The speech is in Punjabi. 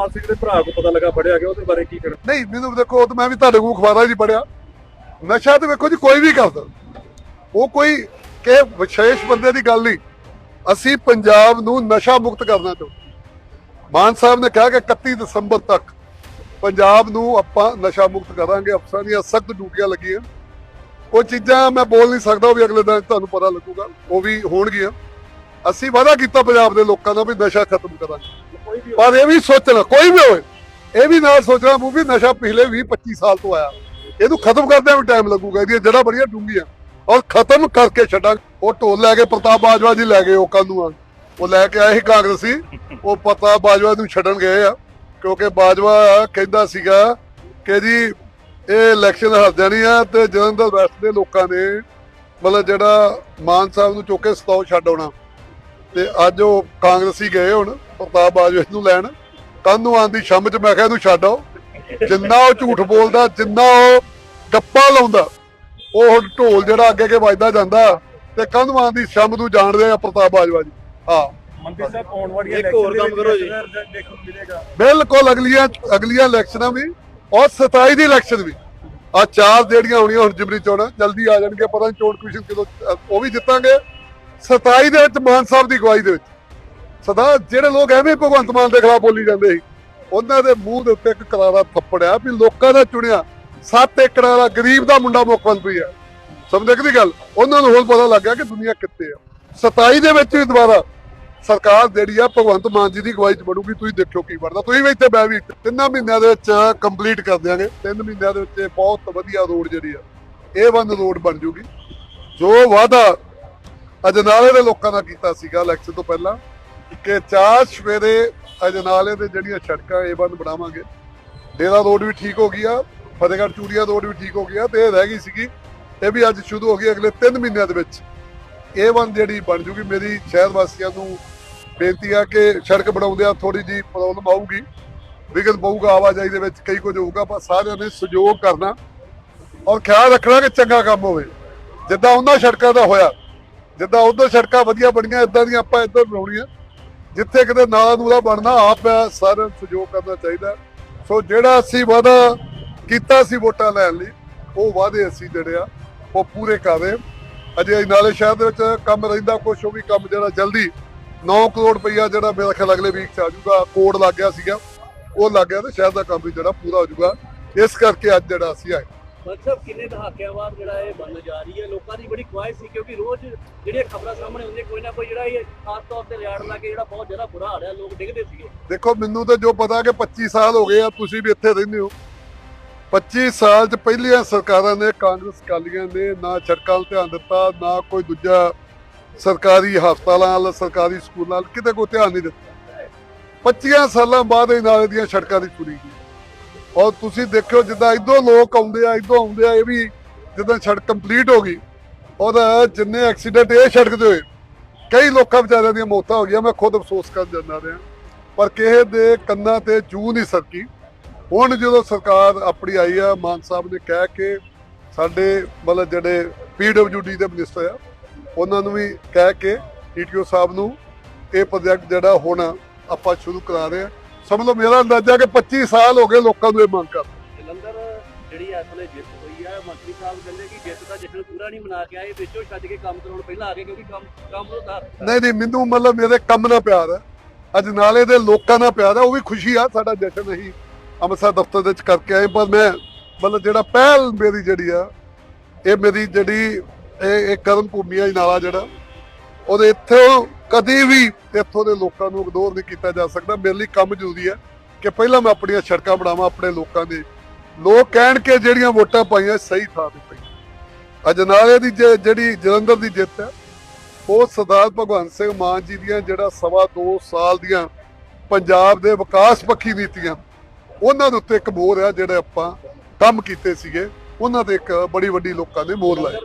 ਅਮਰਪਾਲ ਸਿੰਘ ਦੇ ਭਰਾ ਕੋ ਪਤਾ ਲੱਗਾ ਫੜਿਆ ਗਿਆ, ਉਹਦੇ ਬਾਰੇ ਕੀ ਕਹਿਣਾ? ਨਹੀਂ, ਮੈਨੂੰ ਦੇਖੋ, ਉਹ ਤਾਂ ਮੈਂ ਵੀ ਤੁਹਾਡੇ ਕੋਲ ਅਖਬਾਰਾਂ 'ਚ ਹੀ ਪੜਿਆ ਨਸ਼ਾ ਤੇ ਵੇਖੋ ਜੀ, ਕੋਈ ਵੀ ਕਰਦਾ। ਉਹ ਕੋਈ ਕਿ ਵਿਸ਼ੇਸ਼ ਬੰਦੇ ਦੀ ਗੱਲ ਨਹੀਂ। ਅਸੀਂ ਪੰਜਾਬ ਨੂੰ ਨਸ਼ਾ ਮੁਕਤ ਕਰਨਾ ਚਾਹੁੰਦੇ ਮਾਨ ਸਾਹਿਬ ਨੇ ਕਿਹਾ ਕਿ 31 ਦਸੰਬਰ ਤੱਕ ਪੰਜਾਬ ਨੂੰ ਆਪਾਂ ਨਸ਼ਾ ਮੁਕਤ ਕਰਾਂਗੇ। ਅਫਸਰਾਂ ਦੀਆਂ ਸਖਤ ਡਿਊਟੀਆਂ ਲੱਗੀਆਂ। ਉਹ ਚੀਜ਼ਾਂ ਮੈਂ ਬੋਲ ਨਹੀਂ ਸਕਦਾ, ਉਹ ਵੀ ਅਗਲੇ ਦਿਨ ਤੁਹਾਨੂੰ ਪਤਾ ਲੱਗੂਗਾ। ਉਹ ਵੀ ਹੋਣਗੀਆਂ। ਅਸੀਂ ਵਾਅਦਾ ਕੀਤਾ ਪੰਜਾਬ ਦੇ ਲੋਕਾਂ ਦਾ ਵੀ ਨਸ਼ਾ ਖਤਮ ਕਰਾਂਗੇ। ਪਰ ਇਹ ਵੀ ਸੋਚਣਾ, ਕੋਈ ਵੀ ਹੋਵੇ, ਇਹ ਵੀ ਨਾਲ ਸੋਚਣਾ ਮੂੰ ਵੀ ਨਸ਼ਾ ਪਿਛਲੇ 20 25 ਸਾਲ ਤੋਂ ਆਇਆ। ਇਹਨੂੰ ਖਤਮ ਕਰਦਿਆਂ ਵੀ ਟਾਈਮ ਲੱਗੂਗਾ, ਇਹਦੀਆਂ ਜੜ੍ਹਾਂ ਬੜੀਆਂ ਡੂੰਘੀਆਂ। ਔਰ ਖਤਮ ਕਰਕੇ ਛੱਡਾਂ ਉਹ ਢੋਲ ਲੈ ਕੇ ਪ੍ਰਤਾਪ ਬਾਜਵਾ ਜੀ ਲੈ ਗਏ, ਉਹ ਕੱਲ ਨੂੰ ਆ ਉਹ ਲੈ ਕੇ ਆਏ ਸੀ ਕਾਂਗਰਸੀ। ਉਹ ਪ੍ਰਤਾਪ ਬਾਜਵਾ ਨੂੰ ਛੱਡਣ ਗਏ ਆ। ਕਿਉਂਕਿ ਬਾਜਵਾ ਕਹਿੰਦਾ ਸੀਗਾ ਕਿ ਜੀ, ਇਹ ਇਲੈਕਸ਼ਨ ਹਾਰ ਜਾਣੀ ਆ ਤੇ ਜਲੰਧਰ ਵੈਸਟ ਦੇ ਲੋਕਾਂ ਨੇ ਮਤਲਬ ਜਿਹੜਾ ਮਾਨ ਸਾਹਿਬ ਨੂੰ ਚੁੱਕ ਕੇ ਸਤਾਓ ਛੱਡ ਆਉਣਾ। ਤੇ ਅੱਜ ਉਹ ਕਾਂਗਰਸੀ ਗਏ ਹੁਣ ਪ੍ਰਤਾਪ ਬਾਜਵਾ ਨੂੰ ਲੈਣ। ਕੱਲ ਨੂੰ ਆਂਦੀ ਸ਼ੰਮ ਚ ਮੈਂ ਕਿਹਾ ਇਹਨੂੰ ਛੱਡ ਆਓ। ਜਿੰਨਾ ਉਹ ਝੂਠ ਬੋਲਦਾ ਜਿੰਨਾ ਉਹ ਗੱਪਾ ਲਾਉਂਦਾ ਉਹ ਹੁਣ ਢੋਲ ਜਿਹੜਾ ਅੱਗੇ ਅੱਗੇ ਵੱਜਦਾ ਜਾਂਦਾ ਤੇ ਕੱਲ ਨੂੰ ਆਂਦੀ ਸ਼ੰਮ ਨੂੰ ਜਾਣਦੇ ਆ ਪ੍ਰਤਾਪ ਬਾਜਵਾ ਜੀ। ਹਾਂ। ਮੰਤਰੀ ਸਾਹਿਬ ਆਉਣ ਵਾਲੀਆਂ ਇੱਕ ਹੋਰ ਕੰਮ ਕਰੋ ਜੀ। ਦੇਖਣ ਨੂੰ ਮਿਲੇਗਾ? ਬਿਲਕੁਲ ਅਗਲੀਆਂ ਅਗਲੀਆਂ ਇਲੈਕਸ਼ਨਾਂ ਵੀ ਔਰ 27 ਦੀ ਇਲੈਕਸ਼ਨ ਵੀ। ਆ ਚਾਰ ਜਿਹੜੀਆਂ ਹੋਣੀਆਂ ਹੁਣ ਜਿਮਨੀ ਚੋਣਾਂ ਜਲਦੀ ਆ ਜਾਣਗੇ ਪਤਾ ਨਹੀਂ ਚੋਣ ਕਮਿਸ਼ਨ ਕਦੋਂ ਉਹ ਵੀ ਜਿੱਤਾਂਗੇ। 27 ਦੇ ਵਿੱਚ ਮਾਨ ਸਾਹਿਬ ਦੀ ਅਗਵਾਈ ਦੇ ਵਿੱਚ। ਸਦਾ ਜਿਹੜੇ ਲੋਕ ਐਵੇਂ ਭਗਵੰਤ ਮਾਨ ਦੇ ਖਿਲਾਫ ਬੋਲੀ ਜਾਂਦੇ ਸੀ, ਉਹਨਾਂ ਦੇ ਮੂੰਹ ਦੇ ਉੱਤੇ ਇੱਕ ਕਰਾਰਾ ਥੱਪੜਿਆ ਵੀ ਲੋਕਾਂ ਦਾ ਚੁਣਿਆ। 7 ਏਕੜ ਵਾਲਾ ਗਰੀਬ ਦਾ ਮੁੰਡਾ ਮੁੱਖ ਮੰਤਰੀ ਆ ਸਮਝਦੇ ਕਿ ਨਹੀਂ ਗੱਲ? ਉਹਨਾਂ ਨੂੰ ਹੁਣ ਪਤਾ ਲੱਗ ਗਿਆ ਕਿ ਦੁਨੀਆ ਕਿੱਥੇ ਆ। 27 ਦੇ ਵਿੱਚ ਵੀ ਦੁਬਾਰਾ ਸਰਕਾਰ ਜਿਹੜੀ ਆ ਭਗਵੰਤ ਮਾਨ ਜੀ ਦੀ ਅਗਵਾਈ ਚ ਬਣੂਗੀ, ਤੁਸੀਂ ਦੇਖਿਓ ਕੀ ਬਣਦਾ। ਤੁਸੀਂ ਵੀ ਇੱਥੇ ਬੈ ਵੀ ਤਿੰਨਾਂ ਮਹੀਨਿਆਂ ਦੇ ਵਿੱਚ ਕੰਪਲੀਟ ਕਰ ਦਿਆਂਗੇ। ਤਿੰਨ ਮਹੀਨਿਆਂ ਦੇ ਵਿੱਚ ਇਹ ਬਹੁਤ ਵਧੀਆ ਰੋਡ ਜਿਹੜੀ ਆ, ਇਹ ਬੰਦ ਰੋਡ ਬਣ ਜੂਗੀ। ਜੋ ਵਾਅਦਾ ਅਜਨਾਲੇ ਦੇ ਲੋਕਾਂ ਦਾ ਕੀਤਾ ਸੀਗਾ ਇਲੈਕਸ਼ਨ ਤੋਂ ਪਹਿਲਾਂ ਕਿ ਚਾਰ ਸਵੇਰੇ ਅਜਨਾਲੇ ਦੇ ਜਿਹੜੀਆਂ ਸੜਕਾਂ ਇਹ ਬੰਦ ਬਣਾਵਾਂਗੇ। ਡੇਰਾ ਰੋਡ ਵੀ ਠੀਕ ਹੋ ਗਈ ਆ ਫਤਿਹਗੜ੍ਹ ਚੂੜੀਆ ਰੋਡ ਵੀ ਠੀਕ ਹੋ ਗਿਆ ਤੇ ਇਹ ਰਹਿ ਗਈ ਸੀਗੀ। ਇਹ ਵੀ ਅੱਜ ਸ਼ੁਰੂ ਹੋ ਗਈ ਅਗਲੇ 3 ਮਹੀਨਿਆਂ ਦੇ ਵਿੱਚ। ਇਹ ਬੰਦ ਜਿਹੜੀ ਬਣ ਜੂਗੀ, ਮੇਰੀ ਸ਼ਹਿਰ ਵਾਸੀਆਂ ਨੂੰ ਬੇਨਤੀ ਆ ਕਿ ਸੜਕ ਬਣਾਉਂਦਿਆਂ ਥੋੜੀ ਜੀ ਪ੍ਰੋਬਲਮ ਆਊਗੀ। ਵਿਗਨ ਪਊਗਾ ਆਵਾਜਾਈ ਦੇ ਵਿੱਚ, ਕਈ ਕੁਝ ਹੋਊਗਾ, ਪਰ ਸਾਰਿਆਂ ਨੇ ਸਹਿਯੋਗ ਕਰਨਾ। ਔਰ ਖਿਆਲ ਰੱਖਣਾ ਕਿ ਚੰਗਾ ਕੰਮ ਹੋਵੇ। ਜਿੱਦਾਂ ਉਹਨਾਂ ਸੜਕਾਂ ਦਾ ਹੋਇਆ ਜਿੱਦਾਂ ਉਧਰ ਸੜਕਾਂ ਵਧੀਆ ਬਣੀਆਂ, ਇਦਾਂ ਦੀਆਂ ਆਪਾਂ ਇੱਧਰ ਬਣਾਉਣੀਆਂ। ਜਿੱਥੇ ਕਿਤੇ ਨਾਲਾ ਨੂਲਾ ਬਣਨਾ, ਆਪ ਹੈ ਸਾਰਿਆਂ ਨੂੰ ਸਹਿਯੋਗ ਕਰਨਾ ਚਾਹੀਦਾ। ਸੋ ਜਿਹੜਾ ਅਸੀਂ ਵਾਅਦਾ ਕੀਤਾ ਸੀ ਵੋਟਾਂ ਲੈਣ ਲਈ, ਉਹ ਵਾਅਦੇ ਅਸੀਂ ਜਿਹੜੇ ਆ, ਉਹ ਪੂਰੇ ਕਰ ਰਹੇ ਅਜੇ ਨਾਲੇ ਸ਼ਹਿਰ ਦੇ ਵਿੱਚ ਕੰਮ ਰਹਿੰਦਾ ਕੁਛ, ਉਹ ਵੀ ਕੰਮ ਜਿਹੜਾ ਜਲਦੀ 9 ਕਰੋੜ ਰੁਪਈਆ ਜਿਹੜਾ ਮੇਰਾ ਖਿਆਲ ਅਗਲੇ ਵੀਕ ਚ ਆ ਜਾਊਗਾ, ਕੋਡ ਲੱਗ ਗਿਆ ਸੀਗਾ। ਉਹ ਲੱਗ ਗਿਆ ਤੇ ਸ਼ਹਿਰ ਦਾ ਕੰਮ ਵੀ ਜਿਹੜਾ ਪੂਰਾ ਹੋ ਜਾਊਗਾ। ਇਸ ਕਰਕੇ ਅੱਜ ਜਿਹੜਾ ਅਸੀਂ ਆਏ। ਮਤਲਬ ਕਿੰਨੇ ਦਹਾਕਿਆਂ ਬਾਅਦ ਜਿਹੜਾ ਇਹ ਬੰਨ ਜਾ ਰਹੀ ਹੈ? ਲੋਕਾਂ ਦੀ ਬੜੀ ਖੁਆਇਸ਼ ਸੀ ਕਿਉਂਕਿ ਰੋਜ਼ ਜਿਹੜੀਆਂ ਖਬਰਾਂ ਸਾਹਮਣੇ ਹੁੰਦੀਆਂ ਕੋਈ ਨਾ ਕੋਈ ਜਿਹੜਾ ਇਹ ਖਾਸ ਤੌਰ ਤੇ ਰਿਆੜ ਲਾ ਕੇ ਜਿਹੜਾ ਬਹੁਤ ਜ਼ਿਆਦਾ ਬੁਰਾ ਹਾਲ ਹੈ, ਲੋਕ ਡਿੱਗਦੇ ਸੀਗੇ। ਦੇਖੋ, ਮੈਨੂੰ ਤਾਂ ਜੋ ਪਤਾ ਕਿ 25 ਸਾਲ ਹੋ ਗਏ ਆ, ਤੁਸੀਂ ਵੀ ਇੱਥੇ ਰਹਿੰਦੇ ਹੋ। 25 ਸਾਲ ਚ ਪਹਿਲੀਆਂ ਸਰਕਾਰਾਂ ਨੇ, ਕਾਂਗਰਸ ਕਾਲੀਆਂ ਨੇ ਨਾ ਸੜਕਾਂ 'ਤੇ ਧਿਆਨ ਦਿੱਤਾ, ਨਾ ਕੋਈ ਦੂਜਾ ਸਰਕਾਰੀ ਹਸਪਤਾਲਾਂ ਵੱਲ, ਸਰਕਾਰੀ ਸਕੂਲਾਂ ਵੱਲ ਕਿਤੇ ਕੋਈ ਧਿਆਨ ਨਹੀਂ ਦਿੱਤਾ। 25 ਸਾਲਾਂ ਬਾਅਦ ਇਹ ਨਾਲੇ ਦੀਆਂ ਸੜਕਾਂ ਦੀ ਪੂਰੀ ਗਈ ਔਰ ਤੁਸੀਂ ਦੇਖਿਓ ਜਿੱਦਾਂ ਇਦੋਂ ਲੋਕ ਆਉਂਦੇ ਆ ਇਦੋਂ ਆਉਂਦੇ ਆ, ਇਹ ਵੀ ਜਿੱਦਾਂ ਸੜਕ ਕੰਪਲੀਟ ਹੋ ਗਈ। ਔਰ ਜਿੰਨੇ ਐਕਸੀਡੈਂਟ ਇਹ ਸੜਕ ਤੇ ਹੋਏ, ਕਈ ਲੋਕਾਂ ਵਿਚਾਰਿਆਂ ਦੀਆਂ ਮੌਤਾਂ ਹੋ ਗਈਆਂ, ਮੈਂ ਖੁਦ ਅਫਸੋਸ ਕਰਨ ਜਾਂਦਾ ਰਿਹਾ। ਪਰ ਕਿਸੇ ਦੇ ਕੰਨਾਂ ਤੇ ਜੂ ਨਹੀਂ ਸਰਕੀ। ਹੁਣ ਜਦੋਂ ਸਰਕਾਰ ਆਪਣੀ ਆਈ ਆ, ਮਾਨ ਸਾਹਿਬ ਨੇ ਕਹਿ ਕੇ ਸਾਡੇ ਮਤਲਬ ਜਿਹੜੇ ਪੀਡਬਲਯੂਡੀ ਦੇ ਮਿਨਿਸਟਰ ਆ, ਉਹਨਾਂ ਨੂੰ ਵੀ ਕਹਿ ਕੇ ਟੀਟੀਓ ਸਾਹਿਬ ਨੂੰ ਇਹ ਪ੍ਰੋਜੈਕਟ ਜਿਹੜਾ ਹੁਣ ਆਪਾਂ ਸ਼ੁਰੂ ਕਰਾ ਰਹੇ ਆ। ਸਮਝ ਲਓ ਮੇਰਾ ਅੰਦਾਜ਼ਾ ਕਿ 25 ਸਾਲ ਹੋ ਗਏ ਲੋਕਾਂ ਨੂੰ ਇਹ ਮੰਗ ਕਰ। ਜਲੰਧਰ ਜਿਹੜੀ ਇਸ ਵੇਲੇ ਜਿੱਤ ਹੋਈ ਹੈ ਮੰਤਰੀ ਸਾਹਿਬ ਕਹਿੰਦੇ ਕਿ ਜਿੱਤ ਦਾ ਜਸ਼ਨ ਪੂਰਾ ਨਹੀਂ ਮਨਾ ਕੇ ਆਏ ਵਿੱਚੋਂ ਛੱਡ ਕੇ ਕੰਮ ਕਰਾਉਣ ਪਹਿਲਾਂ ਆ ਗਏ ਕਿਉਂਕਿ ਕੰਮ ਕੰਮ ਤੋਂ ਦਾ ਨਹੀਂ ਨਹੀਂ ਮੈਨੂੰ ਮਤਲਬ ਮੇਰੇ ਕੰਮ ਨਾਲ ਪਿਆਰ ਹੈ। ਅੱਜ ਨਾਲੇ ਦੇ ਲੋਕਾਂ ਨਾਲ ਪਿਆਰ ਹੈ ਉਹ ਵੀ ਖੁਸ਼ੀ ਆ ਸਾਡਾ ਜਸ਼ਨ ਅਸੀਂ ਅੰਮ੍ਰਿਤਸਰ ਦਫ਼ਤਰ ਦੇ ਵਿੱਚ ਕਰਕੇ ਆਏ ਪਰ ਮੈਂ ਮਤਲਬ ਜਿਹੜਾ ਪਹਿਲ ਮੇਰੀ ਜਿਹੜੀ ਆ ਇਹ ਮੇਰੀ ਜਿਹੜੀ ਇਹ ਕਰਮ ਭੂਮੀ ਆ ਨਾਲਾ ਜਿਹੜਾ ਉਹਦੇ ਇੱਥੋਂ ਕਦੇ ਵੀ ਇੱਥੋਂ ਦੇ ਲੋਕਾਂ ਨੂੰ ਇਗਨੋਰ ਨਹੀਂ ਕੀਤਾ ਜਾ ਸਕਦਾ। ਮੇਰੇ ਲਈ ਕੰਮ ਜ਼ਰੂਰੀ ਹੈ ਕਿ ਪਹਿਲਾਂ ਮੈਂ ਆਪਣੀਆਂ ਸੜਕਾਂ ਬਣਾਵਾਂ ਆਪਣੇ ਲੋਕਾਂ ਦੇ। ਲੋਕ ਕਹਿਣ ਕਿ ਜਿਹੜੀਆਂ ਵੋਟਾਂ ਪਾਈਆਂ ਸਹੀ ਥਾਂ ਤੇ ਪਈਆਂ। ਅਜਨਾਲੇ ਦੀ ਜਿਹੜੀ ਜਲੰਧਰ ਦੀ ਜਿੱਤ ਹੈ, ਉਹ ਸਰਦਾਰ ਭਗਵੰਤ ਸਿੰਘ ਮਾਨ ਜੀ ਦੀਆਂ ਜਿਹੜਾ ਸਵਾ 2 ਸਾਲ ਦੀਆਂ ਪੰਜਾਬ ਦੇ ਵਿਕਾਸ ਪੱਖੀ ਨੀਤੀਆਂ, ਉਹਨਾਂ ਦੇ ਉੱਤੇ ਇੱਕ ਮੋਹਰ ਆ, ਜਿਹੜੇ ਆਪਾਂ ਕੰਮ ਕੀਤੇ ਸੀਗੇ। ਉਹਨਾਂ ਤੇ ਇੱਕ ਬੜੀ ਵੱਡੀ ਲੋਕਾਂ ਨੇ ਮੋਹਰ ਲਾਇਆ